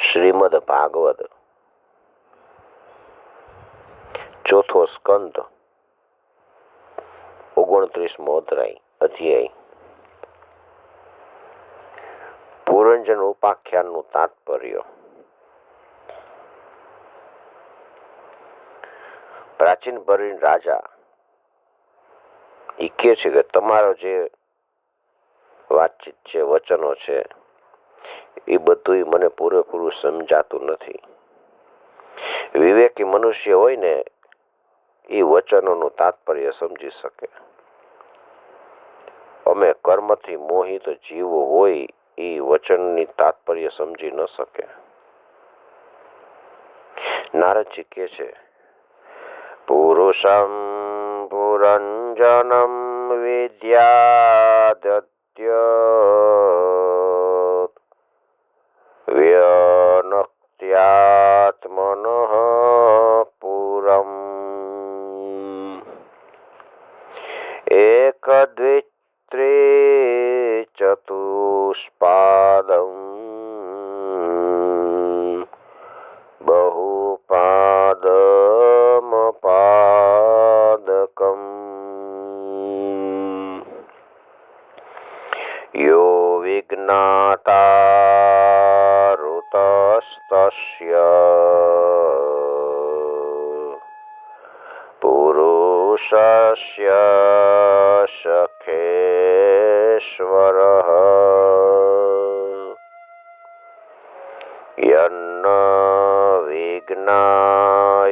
શ્રીમદ ભાગવત. ચોથો સ્કંદ ઓગણત્રીસમો મોતરાય અધ્યાય પુરંજન ઉપાખ્યાનનું તાત્પર્ય. પ્રાચીન ભરીન રાજા એ કહે છે કે તમારો જે વાતચીત છે, વચનો છે એ બધું મને પૂરેપૂરું સમજાતું નથી. વિવેકી મનુષ્ય હોય ને, એ વચનોનું તાત્પર્ય સમજી શકે. અમે કર્મથી મોહિત જીવ હોય, એ વચનની તાત્પર્ય સમજી ન શકે. નારદજી કહે છે, પુરુષમ પુરંજનમ વિદ્યાદત્ય વ્યનક્ત્યાત્મન પુરમ એકદ્વિત્રે ચતુષ્પાદમ પુરુષસ્ય સખેશ્વરઃ યન્ન વિજ્ઞાયતે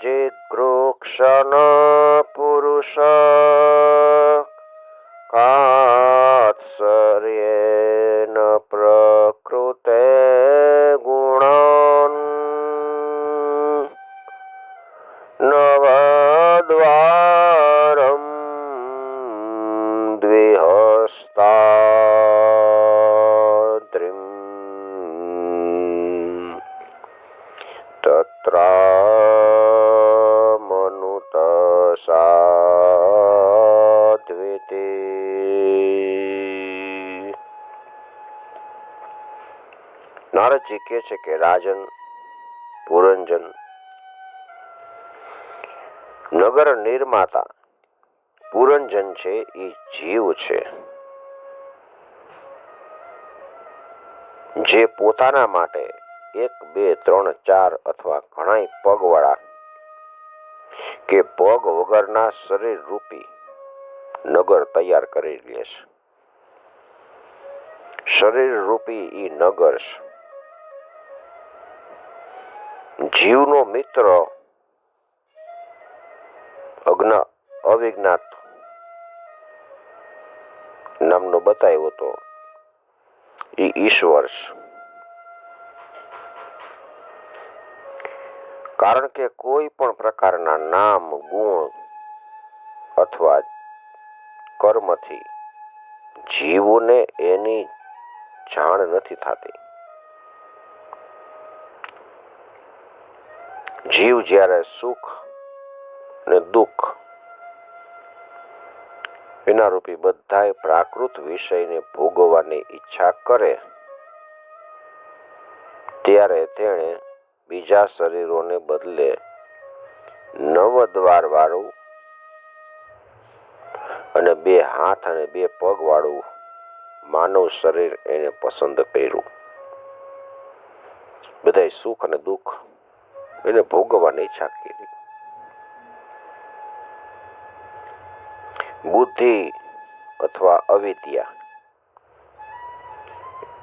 યદા જિગૃક્ષન પુરુષ કાત્સર્યેન પ્રકૃતે ગુણાન નવદ્વારમ નારદજી કહે છે કે રાજન, પુરંજન, નગર નિર્માતા, પુરંજન છે એ જીવ છે. જે પોતાના માટે એક, બે, ત્રણ, ચાર અથવા ઘણાય પગવાળા કે પગ વગરના શરીર રૂપી નગર તૈયાર કરી લે છે. શરીર રૂપી ઈ નગર છે. જીવનો મિત્ર, અજ્ઞ, અવિજ્ઞાત નામનો બતાવ્યો હતો. એ ઈશ્વર કારણ કે કોઈ પણ પ્રકારના નામ, ગુણ અથવા કર્મથી જીવોને એની જાણ નથી થતી. જીવ જ્યારે સુખ અને દુઃખ એના રૂપી બધાય પ્રાકૃત વિષયને ભોગવવાની ઈચ્છા કરે, ત્યારે તેણે બીજા શરીરોને બદલે નવ દ્વાર વાળું અને બે હાથ અને બે પગ વાળું માનવ શરીર એને પસંદ કર્યું. બધાય સુખ અને દુઃખ એને ભોગવવાની ઈચ્છા કરી. બુદ્ધિ અથવા અવિદ્યા,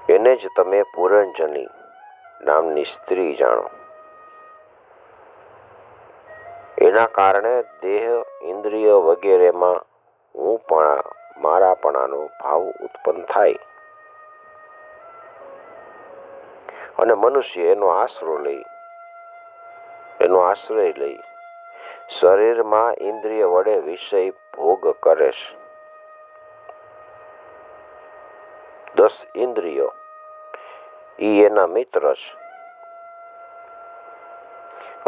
એને જ તમે પુરંજની નામની સ્ત્રી જાણો. એના કારણે દેહ, ઇન્દ્રિય વગેરેમાં હું પણ મારાપણાનો ભાવ ઉત્પન્ન થાય. અને મનુષ્ય એનો આશરો લઈ એનો આશ્રય લઈ. શરીરમાં ઇન્દ્રિય વડે વિષય ભોગ કરે છે. દસ ઇન્દ્રિયો. ઈ એના મિત્ર છે.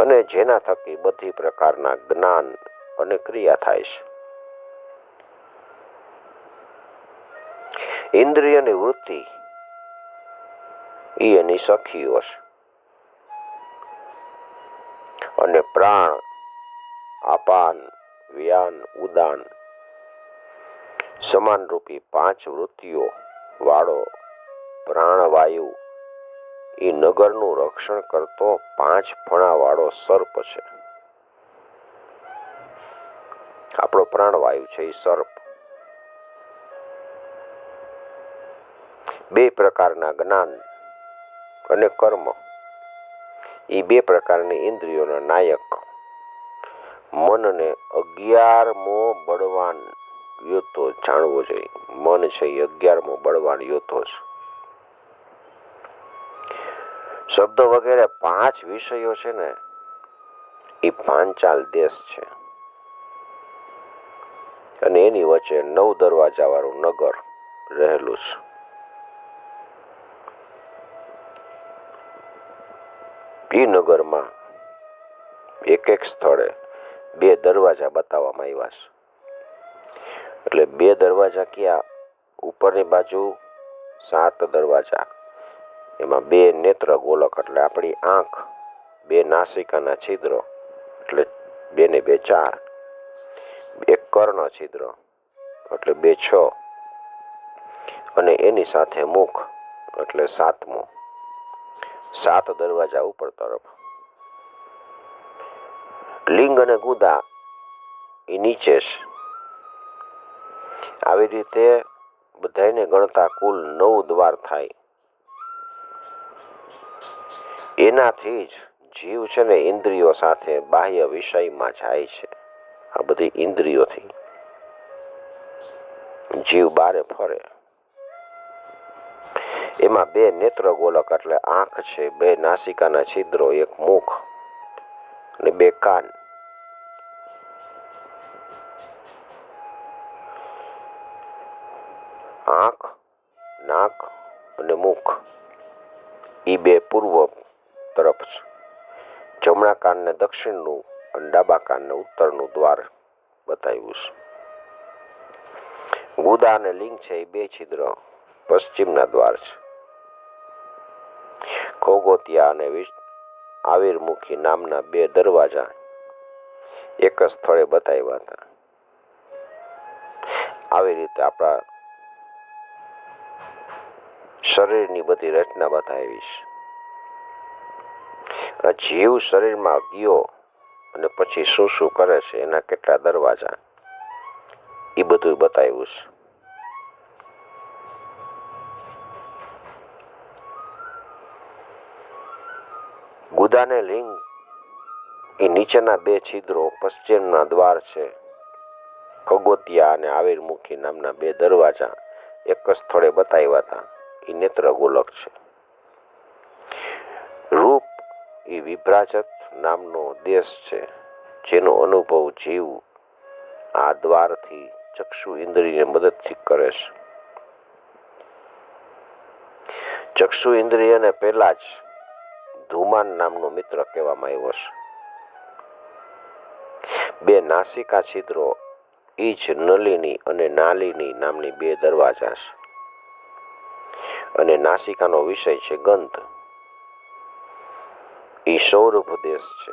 અને જેના થકી બધી પ્રકારના જ્ઞાન અને ક્રિયા થાય છે. ઇન્દ્રિયની વૃત્તિ એ એની સખીઓ છે. અને પ્રાણ, આપાન, વ્યાન, ઉદાન, સમાનરૂપી પાંચ વૃત્તિઓ, વાળો, પ્રાણવાયુ, એ નગરનું રક્ષણ કરતો પાંચ ફણા વાળો સર્પ છે. આપણો પ્રાણવાયુ છે એ સર્પ. બે પ્રકારના જ્ઞાન અને કર્મ એ બે પ્રકારની ઇન્દ્રિયોના નાયક. મનને અગિયારમો બળવાન યોદ્ધો જાણવો જોઈએ. મન છે એ અગિયારમો બળવાન યોદ્ધો છે. શબ્દો વગેરે પાંચ વિષયો છે ને, એ પાંચાલ દેશ છે. અને એની વચ્ચે નવ દરવાજા વાળું નગર રહેલું છે. એ નગરમાં એક એક સ્થળે બે દરવાજા બતાવવામાં આવ્યા છે. એટલે બે દરવાજા ક્યાં? ઉપરની બાજુ સાત દરવાજા. એમાં બે નેત્ર ગોલક, એટલે આપણી આંખ, બે નાસિકાના છિદ્રો, એટલે બે ને બે ચાર. એક કર્ણ છિદ્ર, એટલે બે છ. અને એની સાથે મુખ, એટલે સાતમો. સાત દરવાજા ઉપર તરફ. લિંગ અને ગુદા એ નીચે છે. આવી રીતે બધાને ગણતા કુલ નવ દ્વાર થાય. એનાથી જ જીવ છે ને ઇન્દ્રિયો સાથે બાહ્ય વિષયમાં જાય છે. આ બધી ઇન્દ્રિયોથી. જીવ બારે ફરે. એમાં બે નેત્ર ગોલક એટલે આંખ છે, બે નાસિકાના છિદ્રો, એક મુખ અને બે કાન. આંખ, નાક અને મુખ. એ બે પૂર્વ તરફ જમણા કાનને દક્ષિણનું અને ડાબા કાનને ઉત્તરનું દ્વાર બતાવ્યું છે. ગુદા અને લિંગ છે એ બે છિદ્ર પશ્ચિમના દ્વાર છે. ખોગોતિયા અને આવિર્મુખી નામના બે દરવાજા એક જ સ્થળે બતાવ્યા હતા. આવી રીતે આપણા શરીરની બધી રચના બતાવીશ. જીવ શરીરમાં ગયો અને પછી શું શું કરે છે એના કેટલા દરવાજા, એ બધું બતાવ્યું છે. ગુદાને લિંગ. એ નીચેના બે છિદ્રો પશ્ચિમના દ્વાર છે. ખગોતિયા અને આવિર્મુખી નામના બે દરવાજા એક જ સ્થળે બતાવ્યા હતા. એ નેત્ર ગોલક છે. રૂપ એ વિભ્રાજત નામનો દેશ છે, જેનો અનુભવ જીવ આ દ્વારથી ચક્ષુ ઇન્દ્રિયને મદદથી કરે છે. ચક્ષુ ઇન્દ્રિયને પહેલા જ ધુમાન નામનો મિત્ર કહેવામાં આવ્યો છે. બે નાસિકા છિદ્રો એ જ નલિની અને નાલિની નામની બે દરવાજા છે. અને નાસિકાનો વિષય છે ગંધ. એ સૌરભદેશ છે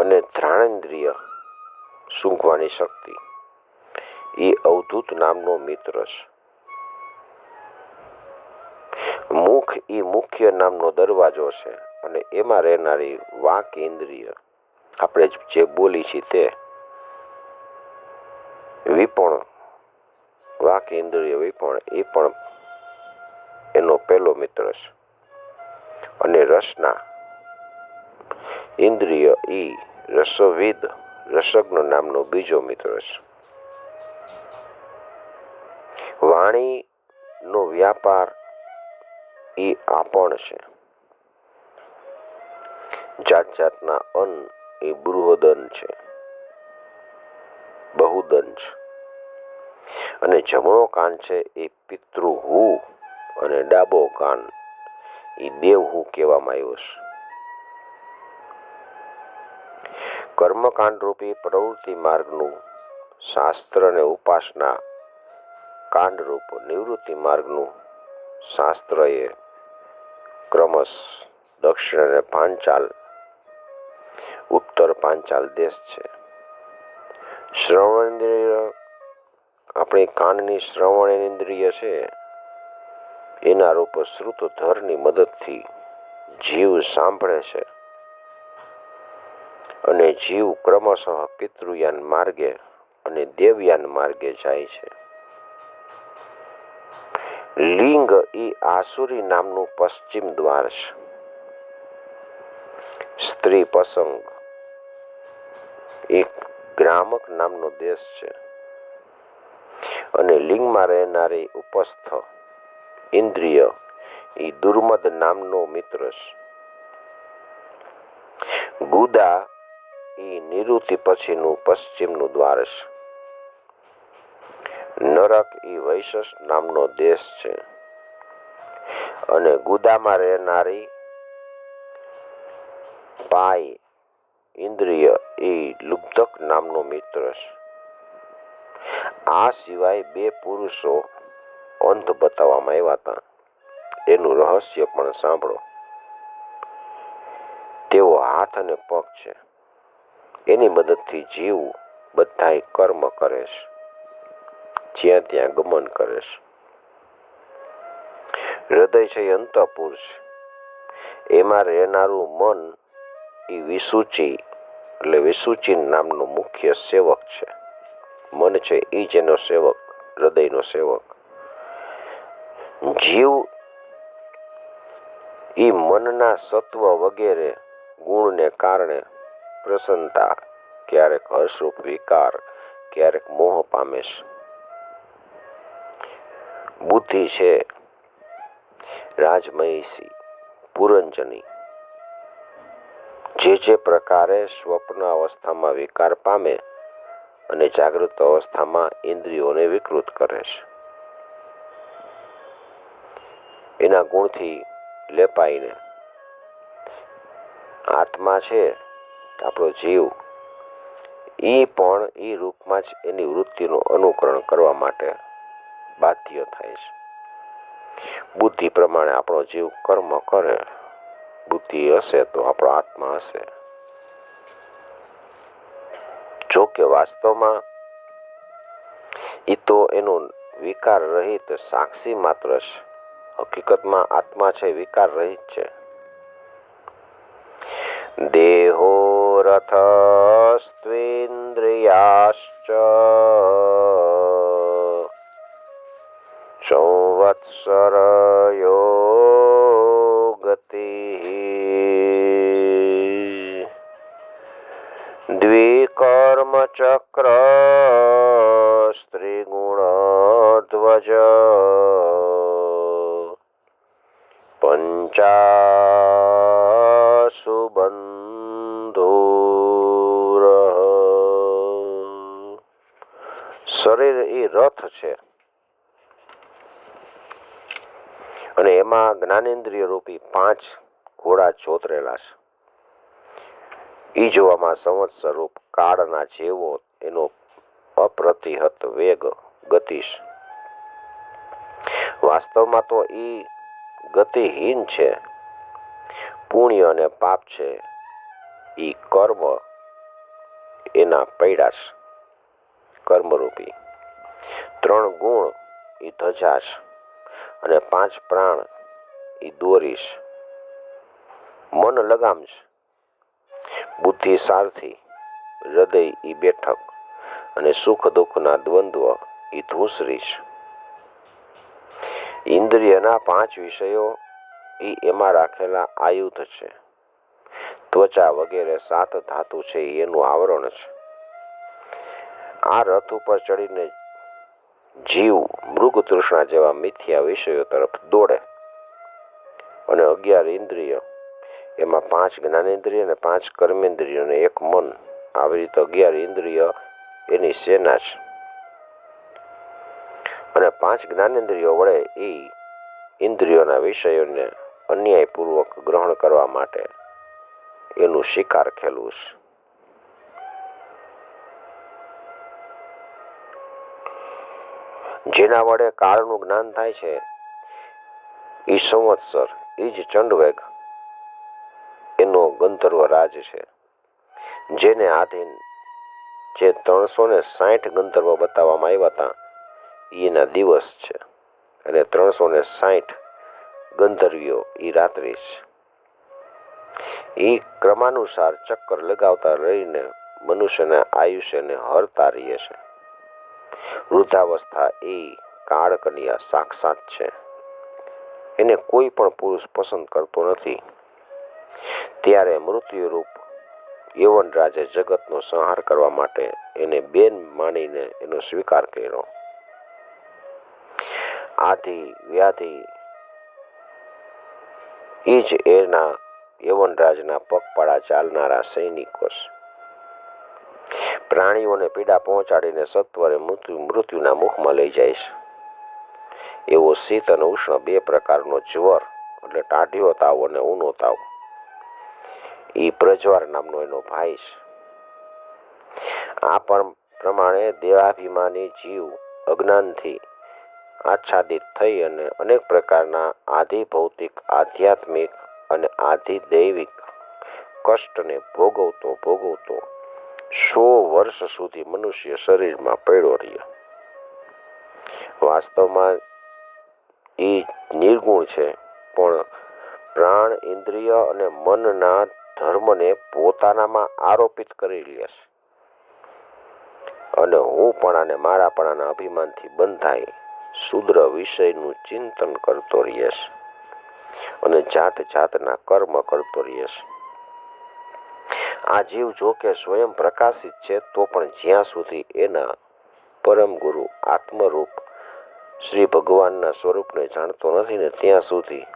અને ધ્રાણેન્દ્રિય સૂંઘવાની શક્તિ. એ અવધૂત નામનો મિત્ર છે. મુખ એ મુખ્ય નામનો દરવાજો છે અને એમાં રહેનારી વાક ઇન્દ્રિય. આપણે જે બોલી છીએ તે. વિપણ, વાક ઇન્દ્રિય વિપણ, એ પણ એનો પહેલો મિત્ર છે. અને રસના. ઇન્દ્રિય એ રસવિદ, રસજ્ઞ નામનો બીજો મિત્ર છે. વાણીનો વ્યાપાર એ આપણ છે. જાત જાતના અન્ન એ બૃહદન છે. બહુદન છે. અને જમણો કાન છે એ પિતૃહુ અને ડાબો કાન એ દેવહુ કહેવામાં આવ્યો છે. કર્મકાંડ રૂપી પ્રવૃત્તિ માર્ગનું શાસ્ત્ર અને ઉપાસના કાંડરૂપ નિવૃત્તિ માર્ગનું શાસ્ત્ર એ ક્રમશ દક્ષિણ અને પાંચાલ, ઉત્તર પાંચાલ દેશ છે. શ્રવણ ઇન્દ્રિય આપણી કાનની શ્રવણ ઇન્દ્રિય છે, એના રૂપ ધરની મદદથી જીવ સાંભળે છે. અને જીવ ક્રમશઃ પિતૃયાન માર્ગે અને દેવયાન માર્ગે જાય છે. લિંગ એ આસુરી નામનું પશ્ચિમ દ્વાર છે. સ્ત્રી પસંગ. એક ગ્રામક નામનો દેશ છે. અને લિંગમાં રહેનારી ઉપસ્થ ઇન્દ્રિય એ દુર્મદ નામનો મિત્ર છે. ગુદા એ નિવૃત્તિ પછીનું પશ્ચિમનું દ્વાર છે. નરક એ વૈશસ નામનો દેશ છે. અને ગુદામાં રહેનારી પાય ઇન્દ્રિય એ લુબ્ધક નામનો મિત્ર છે. આ સિવાય બે પુરુષો અંત બતાવવામાં આવ્યા હતા. એનું રહસ્ય પણ સાંભળો. તેઓ હાથ અને પગ છે. એની મદદથી જીવ બધાય કર્મ કરે છે. જ્યાં ત્યાં ગમન કરે છે. હૃદય છે એ અંતઃપુર છે. એમાં રહેનારું મન એ વિસૂચિ, એટલે વિસૂચિ નામનું મુખ્ય સેવક છે. મન છે એ જ એનો સેવક, હૃદયનો સેવક. જીવ એ મનના સત્વ વગેરે ગુણને કારણે પ્રસન્નતા, ક્યારેક હર્ષરૂપ વિકાર, ક્યારેક મોહ પામે છે. બુદ્ધિ છે. રાજમહિષી પુરંજની. જે જે પ્રકારે સ્વપ્ન અવસ્થામાં વિકાર પામે અને જાગૃત અવસ્થામાં ઇન્દ્રિયોને વિકૃત કરે છે. એના ગુણથી લેપાઈને આત્મા છે, આપણો જીવ એ પણ એ રૂપમાં જ એની વૃત્તિનું અનુકરણ કરવા માટે બાધ્ય થાય છે. બુદ્ધિ પ્રમાણે આપણો જીવ કર્મ કરે, બુદ્ધિ હશે તો આપણો આત્મા હશે. જો કે વાસ્તવમાં એ તો એનું વિકાર રહિત સાક્ષી માત્ર છે. હકીકતમાં આત્મા છે વિકાર રહિત છે. દેહો રથસ્ત્વેન્દ્રિયાશ્ચ સંવત્સરયો ગતિ દ્વિકર્મચક્ર સ્ત્રીગુણધ્વજ પંચાસુ બંધુર શરીર એ રથ છે। અને એમાં જ્ઞાનેન્દ્રિય રૂપી પાંચ ઘોડા ચોતરેલા છે. એ જોવામાં સંવત્સર રૂપ કાળના જેવો એનો અપ્રતિહત વેગ ગતિશ વાસ્તવમાં તો એ ગતિહીન છે. પુણ્ય અને પાપ છે. એ કર્મ એના પૈડાશ કર્મરૂપી. ત્રણ ગુણ એ ધજા છે. અને પાંચ પ્રાણ એ દોરીશ. મન લગામ છે બુદ્ધિ સારથી હૃદય ઈ બેઠક અને સુખ દુઃખના દ્વંદ્વ એ ધૂસરીશ. ઇન્દ્રિયના પાંચ વિષયો એ એમાં રાખેલા આયુધ છે. ત્વચા વગેરે સાત ધાતુ છે એનું આવરણ છે. આ રથ ઉપર ચડીને જીવ મૃગ તૃષ્ણા જેવા મિથ્યા વિષયો તરફ દોડે. અને અગિયાર ઇન્દ્રિય, એમાં પાંચ જ્ઞાનેન્દ્રિય અને પાંચ કર્મેન્દ્રિય અને એક મન. આવી રીતે અગિયાર ઇન્દ્રિય એની સેના છે. અને પાંચ જ્ઞાનેન્દ્રિયો વડે એ ઇન્દ્રિયોના વિષયોને અન્યાયપૂર્વક ગ્રહણ કરવા માટે એનું શિકાર ખેલવું છે. જેના વડે કાળનું જ્ઞાન થાય છે. એ સંવત્સર એ જ ચંડવેગ, એનો ગંધર્વ રાજ છે. જેને આધીન જે ત્રણસો ને સાઠ ગંધર્વ બતાવવામાં આવ્યા હતા એના દિવસ છે. અને ત્રણસો ને સાઠ ગંધર્વીઓ એ રાત્રિ છે એ ક્રમાનુસાર ચક્કર લગાવતા રહીને મનુષ્યના આયુષ્યને હરતા રહીએ છે. વૃદ્ધાવસ્થા એ કાળકન્યા સાક્ષાત છે. એને કોઈ પણ પુરુષ પસંદ કરતો નથી. ત્યારે મૃત્યુરૂપ યવન રાજે જગતનો સંહાર કરવા માટે એને બેન માનીને એનો સ્વીકાર કર્યો. આધિ વ્યાધિ એ જ એના યવનરાજના પગપાળા ચાલનારા સૈનિકો છે પ્રાણીઓને પીડા પહોંચાડીને સત્વરે મૃત્યુ, મૃત્યુના મુખમાં લઈ જાય છે. એવો શીત અને ઉષ્ણ બે પ્રકારનો જ્વર, એટલે ટાઢિયો તાવ અને ઊનો તાવ. એ પ્રજવાર નામનો એનો ભાઈ છે. આ પણ પ્રમાણે દેહાભિમાની જીવ અજ્ઞાનથી આચ્છાદિત થઈ અને અનેક પ્રકારના આધિ ભૌતિક આધ્યાત્મિક અને આધિ દૈવિક કષ્ટને ભોગવતો ભોગવતો સો વર્ષ સુધી મનુષ્ય શરીરમાં પડ્યો રહ્યો. વાસ્તવમાં એ નિર્ગુણ છે, પણ પ્રાણ ઇન્દ્રિય અને મનના ધર્મને પોતાનામાં આરોપિત કરી લે છે. અને હું પણ આને મારા પણ અભિમાનથી બંધાઈ શુદ્ર વિષયનું ચિંતન કરતો રહીશ અને જાત જાતના કર્મ કરતો રહીશ. આ જીવ જો કે સ્વયં પ્રકાશિત છે, તો પણ જ્યાં સુધી એના પરમ ગુરુ આત્મરૂપ શ્રી ભગવાનના સ્વરૂપને જાણતો નથી ને, ત્યાં સુધી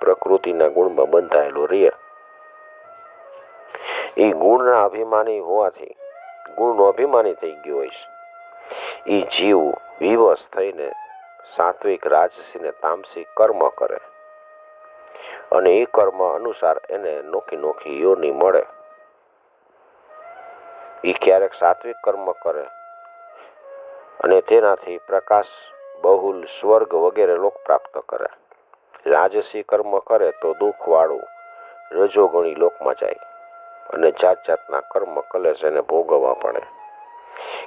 પ્રકૃતિના ગુણમાં બંધાયેલો રહે એ ગુણના અભિમાની હોવાથી, ગુણનો અભિમાની થઈ ગયો હોય એ જીવ વિવશ થઈને સાત્વિક, રાજસી ને તામસિક કર્મ કરે. અને એ કર્મ અનુસાર એને નોખી નોખી યોની મળે. એ ક્યારેક સાત્વિક કર્મ કરે. અને તેનાથી પ્રકાશ, બહુલ, સ્વર્ગ વગેરે લોક પ્રાપ્ત કરે. રાજસી કર્મ કરે તો દુઃખવાળું રજોગણી લોકમાં જાય. અને જાત જાતના કર્મ કલેશ એને ભોગવવા પડે.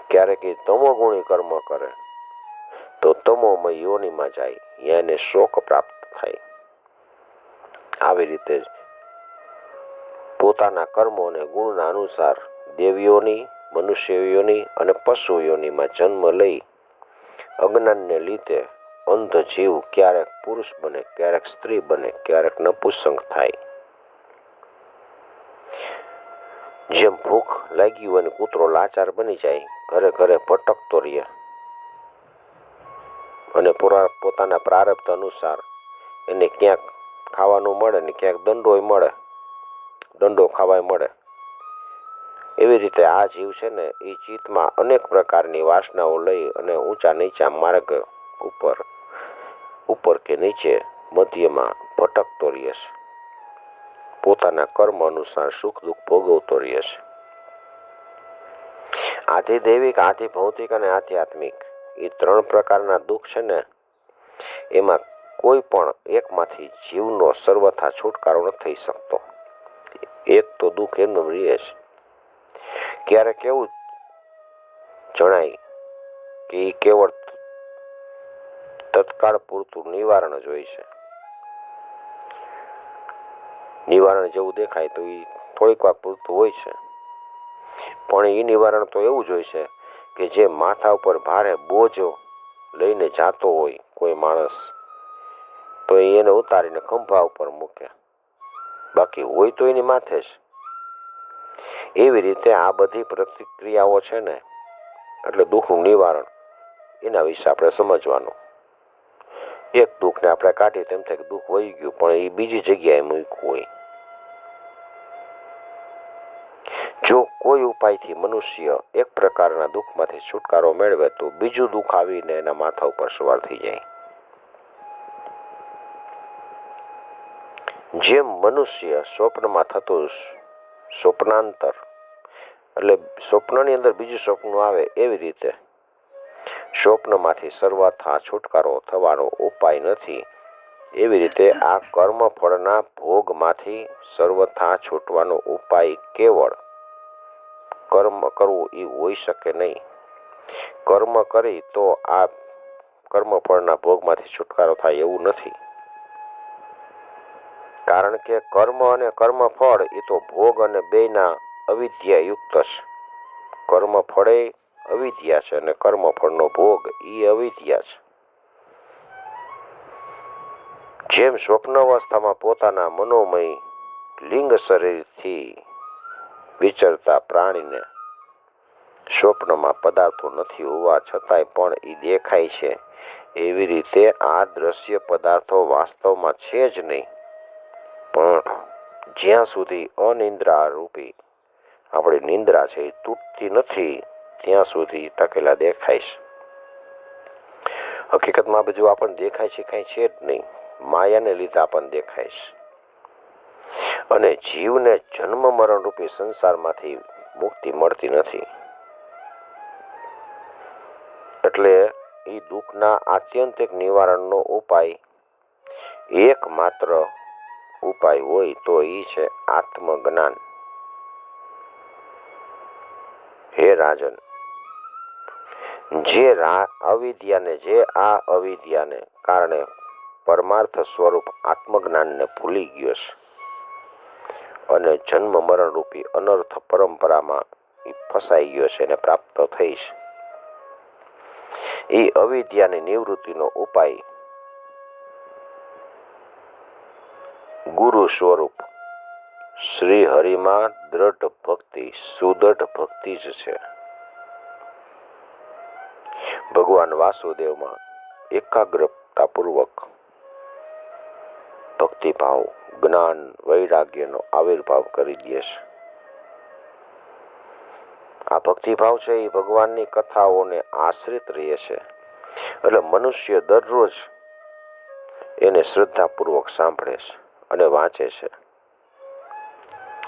ક્યારેક એ તમોગુણી કર્મ કરે તો તમોમય યોનિમાં જાય. ત્યાં એને શોક પ્રાપ્ત થાય. આવી રીતે પોતાના કર્મો અને ગુણના અનુસાર દેવીઓની, મનુષ્યઓની અને પશુઓનીમાં જન્મ લઈ અજ્ઞાનને લીધે અંધ જીવ ક્યારેક પુરુષ બને, ક્યારેક સ્ત્રી બને, ક્યારેક નપુસંગ થાય. જેમ ભૂખ લાગી હોય અને કૂતરો લાચાર બની જાય, ઘરે ઘરે ભટકતો રહે. અને પોતાના પ્રારબ્ધ અનુસાર એને ક્યાંક ખાવાનું મળે ને ક્યાંક દંડોય મળે. દંડો ખાવાય મળે. એવી રીતે આ જીવ છે ને એ ચિત્તમાં અનેક પ્રકારની વાસનાઓ લઈ અને ઊંચા નીચા માર્ગ ઉપર ઉપર કે નીચે મધ્યમાં ભટકતો રહે છે. પોતાના કર્મ અનુસાર સુખ દુઃખ ભોગવતો રહે છે. આથી દૈવિક, આથી ભૌતિક અને આધ્યાત્મિક એ ત્રણ પ્રકારના દુઃખ છે ને, એમાં કોઈ પણ એકમાંથી જીવનો સર્વથા છુટકારો ન થઈ શકતો. એક તો દુઃખ એમનું રહે છે ક્યારેક એવું જણાય કે એ કેવળ તત્કાળ પૂરતું નિવારણ જ હોય છે. નિવારણ જેવું દેખાય તો એ થોડીક વાર પૂરતું હોય છે. પણ એ નિવારણ તો એવું જ હોય છે કે જે માથા ઉપર ભારે બોજો લઈને જાતો હોય કોઈ માણસ, તો એને ઉતારીને ખંભા ઉપર મૂકે. બાકી હોય તો એની માથે જ. એવી રીતે આ બધી પ્રતિક્રિયાઓ છે ને, એટલે દુઃખનું નિવારણ, એના વિશે આપણે સમજવાનું. એક દુઃખને આપણે કાઢીએ તેમ થાય કે દુઃખ વહી ગયું, પણ એ બીજી જગ્યાએ મૂક્યું હોય. જો કોઈ ઉપાયથી મનુષ્ય એક પ્રકારના દુઃખમાંથી છુટકારો મેળવે, તો બીજું દુઃખ આવીને એના માથા ઉપર સવાર થઈ જાય. જેમ મનુષ્ય સ્વપ્નમાં થતું સ્વપ્નાંતર. એટલે સ્વપ્નની અંદર બીજું સ્વપ્ન આવે એવી રીતે. સ્વપ્નમાંથી સર્વથા છુટકારો થવાનો ઉપાય નથી. એવી રીતે આ કર્મ ફળના ભોગમાંથી સર્વથા છૂટવાનો ઉપાય કેવળ કર્મ કરવું એ હોઈ શકે નહીં. કર્મ કરી તો આ કર્મફળના ભોગમાંથી છુટકારો થાય એવું નથી. કારણ કે કર્મ અને કર્મફળ એ તો ભોગ અને બેયના અવિદ્યા યુક્ત છે કર્મ ફળે અવિદ્યા છે અને કર્મફળનો ભોગ એ અવિદ્યા છે. જેમ સ્વપ્ન અવસ્થામાં પોતાના મનોમય લિંગ શરીરથી વિચરતા પ્રાણીને સ્વપ્નમાં પદાર્થો નથી હોવા છતાંય પણ એ દેખાય છે. એવી રીતે આ દ્રશ્ય પદાર્થો વાસ્તવમાં છે જ નહીં. પણ જ્યાં સુધી અનિંદ્રા રૂપી આપણી નિંદ્રા છે એ તૂટતી નથી, ત્યાં સુધી ટકેલા દેખાય છે. હકીકતમાં બધું આપણને દેખાય છે કાંઈ છે જ નહીં. માયાને લીધે આપણને દેખાય છે. અને જીવને જન્મ મરણ રૂપી સંસારમાંથી મુક્તિ મળતી નથી. એટલે એ દુઃખના આત્યંતિક નિવારણનો ઉપાય એકમાત્ર ઉપાય હોય તો એ છે આત્મજ્ઞાન. હે રાજન, જે અવિદ્યાને, જે આ અવિદ્યાને કારણે પરમાર્થ સ્વરૂપ આત્મજ્ઞાનને ભૂલી ગયો છે અને જન્મ મરણ રૂપી અનર્થ પરંપરામાં ફસાઈ ગયો છે અને પ્રાપ્ત થઈ છે. એ અવિદ્યાની નિવૃત્તિનો ઉપાય ગુરુ સ્વરૂપ. શ્રી હરિમાં દ્રઢ ભક્તિ, સુદૃઢ ભક્તિ જ છે. ભગવાન વાસુદેવમાં એકાગ્રતાપૂર્વક ભક્તિભાવ, જ્ઞાન, વૈરાગ્યનો આવિર્ભાવ કરી દે છે. આ ભક્તિભાવ છે એ ભગવાનની કથાઓને આશ્રિત રહે છે. એટલે મનુષ્ય દરરોજ એને શ્રદ્ધાપૂર્વક સાંભળે છે. અને વાંચે છે.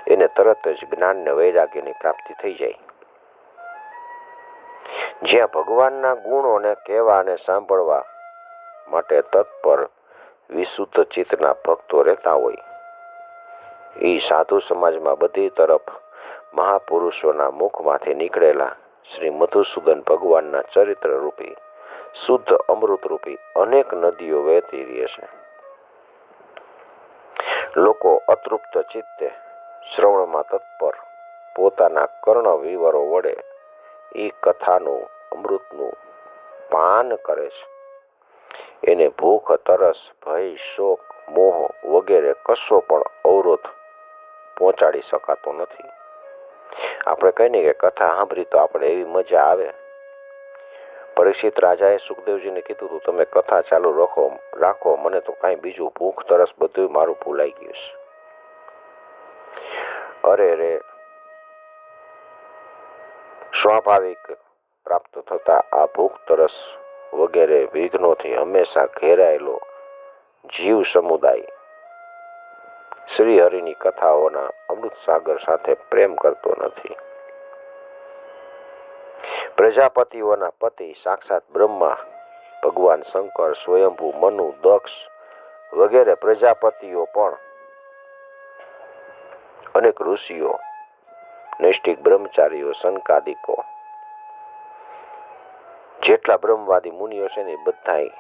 એને તરત જ જ્ઞાન ને વૈરાગ્યની પ્રાપ્તિ થઈ જાય. જ્યાં ભગવાનના ગુણોને કહેવા અને સાંભળવા માટે તત્પર વિશુદ્ધ ચિત્તના ભક્તો રહેતા હોય. એ સાધુ સમાજમાં બધી તરફ મહાપુરુષોના મુખમાંથી નીકળેલા શ્રી મધુસૂદન ભગવાનના ચરિત્ર રૂપી, શુદ્ધ અમૃત રૂપી અનેક નદીઓ વહેતી રહે છે. લોકો અતૃપ્ત ચિત્તે શ્રવણમાં તત્પર. પોતાના કર્ણ વિવરો વડે એ કથાનું, અમૃતનું પાન કરે છે. એને ભૂખ, તરસ, ભય, શોક, મોહ વગેરે કશો પણ અવરોધ પહોંચાડી શકાતો નથી. આપણે કહીને કે કથા સાંભળી તો આપણે એવી મજા આવે. પરીક્ષિત રાજાએ સુખદેવજીને કીધું હતું, તમે કથા ચાલુ રાખો રાખો, મને તો કાંઈ બીજું ભૂખ તરસ બધું મારું ભૂલાઈ ગયું છે. અરે રે સ્વાભાવિક પ્રાપ્ત થતા આ ભૂખ તરસ વગેરે વિઘ્નોથી હંમેશા ઘેરાયેલો જીવ સમુદાય શ્રી હરિની કથાઓના અમૃત સાગર સાથે પ્રેમ કરતો નથી. પ્રજાપતિઓના પતિ સાક્ષાત બ્રહ્મા, ભગવાન શંકર, સ્વયંભૂ, મનુ, દક્ષ વગેરે પ્રજાપતિઓ પણ અનેક ઋષિઓ, નૈષ્ઠિક બ્રહ્મચારીઓ સંકાદિકો જેટલા બ્રહ્મવાદી મુનિઓ છે ને બધાય,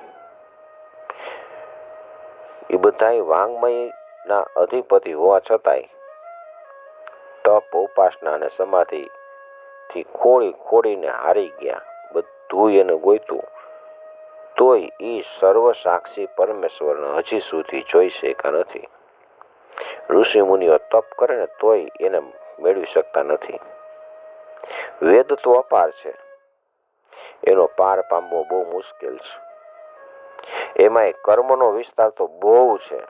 એ બધાય વાંગમયના અધિપતિ હોવા છતાંય તપ, ઉપાસના અને સમાધિથી ખોળી ખોળીને હારી ગયા. બધું એને ગોઈતું તોય એ સર્વ સાક્ષી પરમેશ્વરને હજી સુધી જોઈ શક્યા નથી. ઋષિ મુનિઓ તપ કરે ને તોય એને મેળવી શકતા નથી. વેદ તો અપાર છે. એનો પાર પામવો બહુ મુશ્કેલ છે. એમાંય કર્મનો વિસ્તાર તો બહુ છે.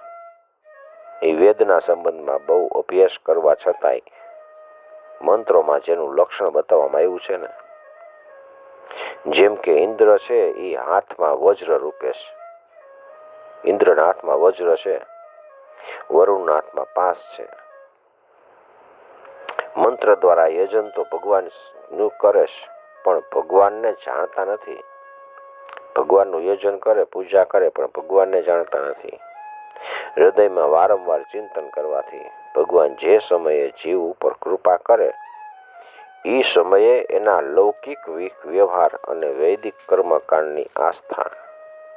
એ વેદના સંબંધમાં બહુ અભ્યાસ કરવા છતાંય મંત્રોમાં જેનું લક્ષણ બતાવવામાં આવ્યું છે ને. જેમ કે ઇન્દ્ર છે એ હાથમાં વજ્ર રૂપે છે. ઇન્દ્રના હાથમાં વજ્ર છે, વરુણના હાથમાં પાસ છે. મંત્ર દ્વારા યજન તો ભગવાનનું કરે છે, પણ ભગવાનને જાણતા નથી. ભગવાનનું યજન કરે, પૂજા કરે, પણ ભગવાનને જાણતા નથી. હૃદયમાં વારંવાર ચિંતન કરવાથી ભગવાન જે સમયે જીવ ઉપર કૃપા કરે એ સમયે એના લૌકિક વ્યવહાર અને વૈદિક કર્મકાંડની આસ્થા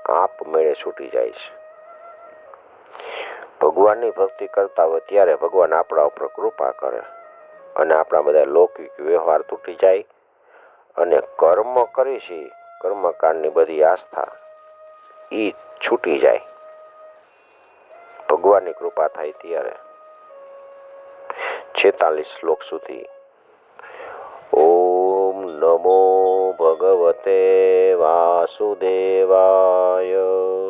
આપમેળે છૂટી જાય છે. ભગવાનની ભક્તિ કરતા હોય ત્યારે ભગવાન આપણા ઉપર કૃપા કરે અને આપણા બધા લૌકિક વ્યવહાર તૂટી જાય અને કર્મ કરી છે, કર્મકાંડની બધી આસ્થા એ છૂટી જાય. ભગવાનની કૃપા થાય ત્યારે છેતાલીસ શ્લોક સુધી. ઓમ નમો ભગવતે વાસુદેવાય.